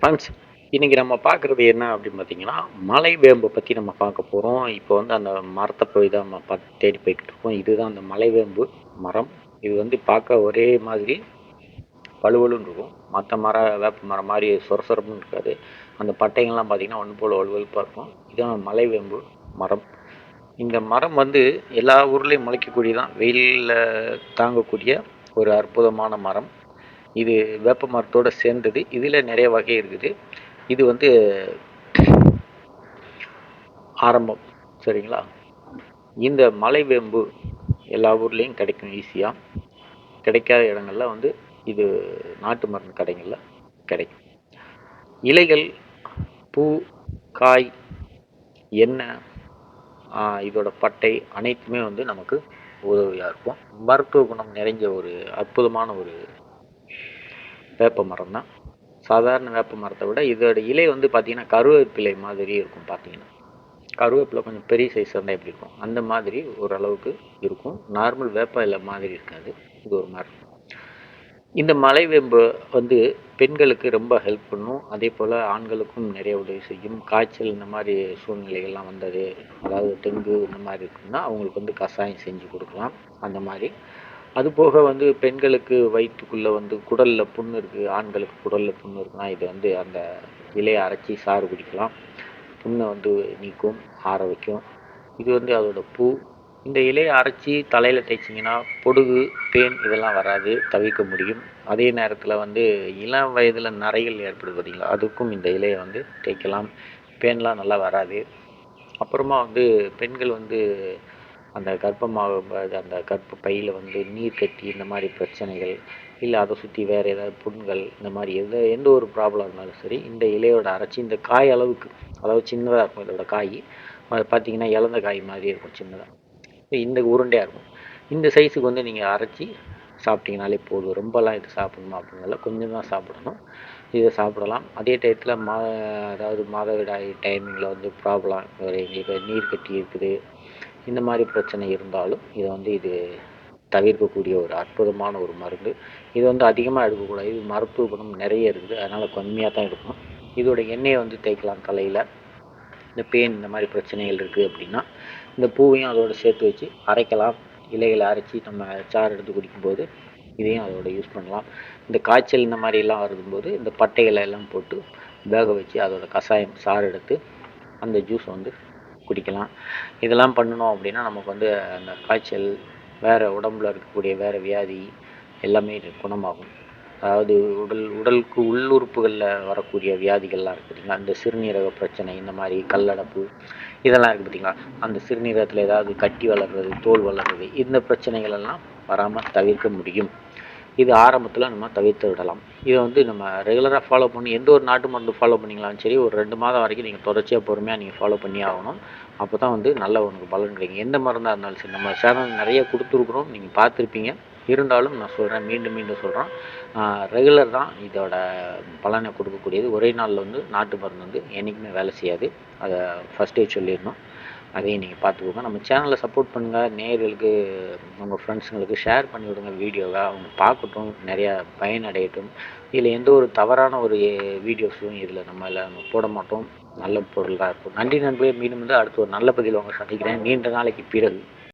Friends இன்றைக்கி நம்ம பார்க்குறது என்ன அப்படின்னு பார்த்தீங்கன்னா மலை வேம்பை பற்றி நம்ம பார்க்க போகிறோம் இப்போ வந்து அந்த மரத்தை போய் தான் நம்ம பார்த்து தேடி போய்கிட்டு இருக்கோம். இதுதான் அந்த மலை வேம்பு மரம். இது வந்து பார்க்க ஒரே மாதிரி வலுவலுன்னு இருக்கும். மற்ற மர வேப்ப மரம் மாதிரி சொரசொரப்புன்னு இருக்காது. அந்த பட்டைங்கள்லாம் பார்த்திங்கன்னா ஒன்று போல் வலுவலுப்பாக இருக்கும். இதுதான் மலை வேம்பு மரம். இந்த மரம் வந்து எல்லா ஊர்லேயும் முளைக்கக்கூடியதான் வெயிலில் தாங்கக்கூடிய ஒரு அற்புதமான மரம். இது வேப்ப மரத்தோடு சேர்ந்தது. இதில் நிறைய வகை இருக்குது. இது வந்து ஆரம்பம். சரிங்களா? இந்த மலை வேம்பு எல்லா ஊர்லேயும் கிடைக்கும் ஈஸியாக கிடைக்காத இடங்கள்ல வந்து இது நாட்டு மருந்து கடைகளில் கிடைக்கும். இலைகள் பூ காய் எண்ணெய் இதோட பட்டை அனைத்துமே வந்து நமக்கு உதவியாக இருக்கும். மருத்துவ குணம் நிறைஞ்ச ஒரு அற்புதமான ஒரு வேப்ப மரம் தான் சாதாரண வேப்ப மரத்தை விட இதோட இலை வந்து பார்த்திங்கன்னா கருவேப்பிலை மாதிரி இருக்கும் பார்த்தீங்கன்னா கருவேப்பிலை கொஞ்சம் பெரிய சைஸ் இருந்தால் எப்படி இருக்கும்? அந்த மாதிரி ஓரளவுக்கு இருக்கும். நார்மல் வேப்ப இலை மாதிரி இருக்காது. இது ஒரு மரம் இந்த மலைவேம்பு வந்து பெண்களுக்கு ரொம்ப ஹெல்ப் பண்ணும். அதே போல் ஆண்களுக்கும் நிறைய உதவி செய்யும். காய்ச்சல் இந்த மாதிரி சூழ்நிலைகள்லாம் வந்தது அதாவது டெங்கு இந்த மாதிரி இருக்குன்னா அவங்களுக்கு வந்து கஷாயம் செஞ்சு கொடுக்கலாம். அந்த மாதிரி அது போக வந்து பெண்களுக்கு வயிற்றுக்குள்ளே வந்து குடலில் புண் இருக்குது ஆண்களுக்கு குடலில் புண் இருக்குன்னா இது வந்து அந்த இலையை அரைச்சி சாறு குடிக்கலாம். புண்ணை வந்து நீக்கும் ஆற வைக்கும். இது வந்து அதோட பூ. இந்த இலையை அரைச்சி தலையில் தேய்ச்சிங்கன்னா பொடுகு பேன் இதெல்லாம் வராது தவிர்க்க முடியும். அதே நேரத்தில் வந்து இளம் வயதில் நரைகள் ஏற்படுது பார்த்திங்களா அதுக்கும் இந்த இலையை வந்து தேய்க்கலாம். பேன்லாம் நல்லா வராது. அப்புறமா வந்து பெண்கள் வந்து அந்த கர்ப்பமாக அந்த கர்ப்ப பையில் வந்து நீர் கட்டி இந்த மாதிரி பிரச்சனைகள் இல்லை அதை சுற்றி வேறு ஏதாவது புண்கள் இந்த மாதிரி எந்த எந்த ஒரு ப்ராப்ளம் இருந்தாலும் சரி இந்த இலையோட அரைச்சி இந்த காய் அளவுக்கு அதாவது சின்னதாக இருக்கும் இதோட காய் பார்த்தீங்கன்னா இழந்த காய் மாதிரி இருக்கும் சின்னதாக இந்த உருண்டையாக இருக்கும். இந்த சைஸுக்கு வந்து நீங்கள் அரைச்சி சாப்பிட்டீங்கனாலே போதும். ரொம்பலாம் இது சாப்பிடணும் அப்படின்னால கொஞ்சம் தான் சாப்பிடணும். இதை சாப்பிடலாம். அதே டயத்தில் மா அதாவது மாதவிடாய் டைமிங்கில் வந்து ப்ராப்ளம் எங்களுக்கு நீர் கட்டி இருக்குது. இந்த மாதிரி பிரச்சனை இருந்தாலும் இதை வந்து இது தவிர்க்கக்கூடிய ஒரு அற்புதமான ஒரு மருந்து. இது வந்து அதிகமாக எடுக்கக்கூடாது. இது மருத்துவ குணம் நிறைய இருக்குது. அதனால் கம்மியாக தான் எடுக்கணும். இதோட எண்ணெயை வந்து தேய்க்கலாம் தலையில். இந்த பெயின் இந்த மாதிரி பிரச்சனைகள் இருக்குது அப்படின்னா இந்த பூவையும் அதோடு சேர்த்து வச்சு அரைக்கலாம். இலைகளை அரைச்சி நம்ம சாறு எடுத்து குடிக்கும்போது இதையும் அதோட யூஸ் பண்ணலாம். இந்த காய்ச்சல் இந்த மாதிரிலாம் வரும்போது இந்த பட்டைகளை எல்லாம் போட்டு வேக வச்சு அதோட கஷாயம் சாறு எடுத்து அந்த ஜூஸ் வந்து குடிக்கலாம். இதெல்லாம் பண்ணணும் அப்படின்னா நமக்கு வந்து அந்த காய்ச்சல் வேறு உடம்புல இருக்கக்கூடிய வேறு வியாதி எல்லாமே குணமாகும். அதாவது உடல் உடலுக்கு உள்ளுறுப்புகளில் வரக்கூடிய வியாதிகள்லாம் இருக்குது பார்த்திங்களா அந்த சிறுநீரக பிரச்சனை இந்த மாதிரி கல்லடப்பு இதெல்லாம் இருக்குது பார்த்திங்களா அந்த சிறுநீரகத்தில் ஏதாவது கட்டி வளர்றது தோல் வளர்றது இந்த பிரச்சனைகள் எல்லாம் வராமல் தவிர்க்க முடியும். இது ஆரம்பத்தில் நம்ம தவிர்த்து விடலாம். இதை வந்து நம்ம ரெகுலராக ஃபாலோ பண்ணி எந்த ஒரு நாட்டு மருந்து ஃபாலோ பண்ணிங்களாலும் சரி ஒரு ரெண்டு மாதம் வரைக்கும் நீங்கள் தொடர்ச்சியாக பொறுமையாக நீங்கள் ஃபாலோ பண்ணி ஆகணும். அப்போ தான் வந்து நல்ல உனக்கு பலன் கிடைக்கும். எந்த மருந்தாக இருந்தாலும் சரி நம்ம சேனல் நிறைய கொடுத்துருக்குறோம். நீங்கள் பார்த்துருப்பீங்க. இருந்தாலும் நான் சொல்கிறேன் மீண்டும் மீண்டும் சொல்கிறோம் ரெகுலர் தான் இதோட பலனை கொடுக்கக்கூடியது. ஒரே நாளில் வந்து நாட்டு மருந்து வந்து என்றைக்குமே வேலை செய்யாது. அதை ஃபஸ்ட்டே சொல்லிடணும். அதையும் நீங்கள் பார்த்துக்கோங்க. நம்ம சேனலை சப்போர்ட் பண்ணுங்கள் நேர்களுக்கு உங்கள் ஃப்ரெண்ட்ஸுங்களுக்கு ஷேர் பண்ணி விடுங்க வீடியோவை அவங்க பார்க்கட்டும். நிறையா பயனடையட்டும் இதில் எந்த ஒரு தவறான ஒரு வீடியோஸும் இதில் நம்ம நம்ம போட மாட்டோம். நல்ல பொருளாக இருக்கும். நன்றி நண்பர்களே. மீண்டும் வந்து அடுத்து ஒரு நல்ல பதில் உங்களை சந்திக்கிறேன். நீண்ட நாளைக்கு பிறகு.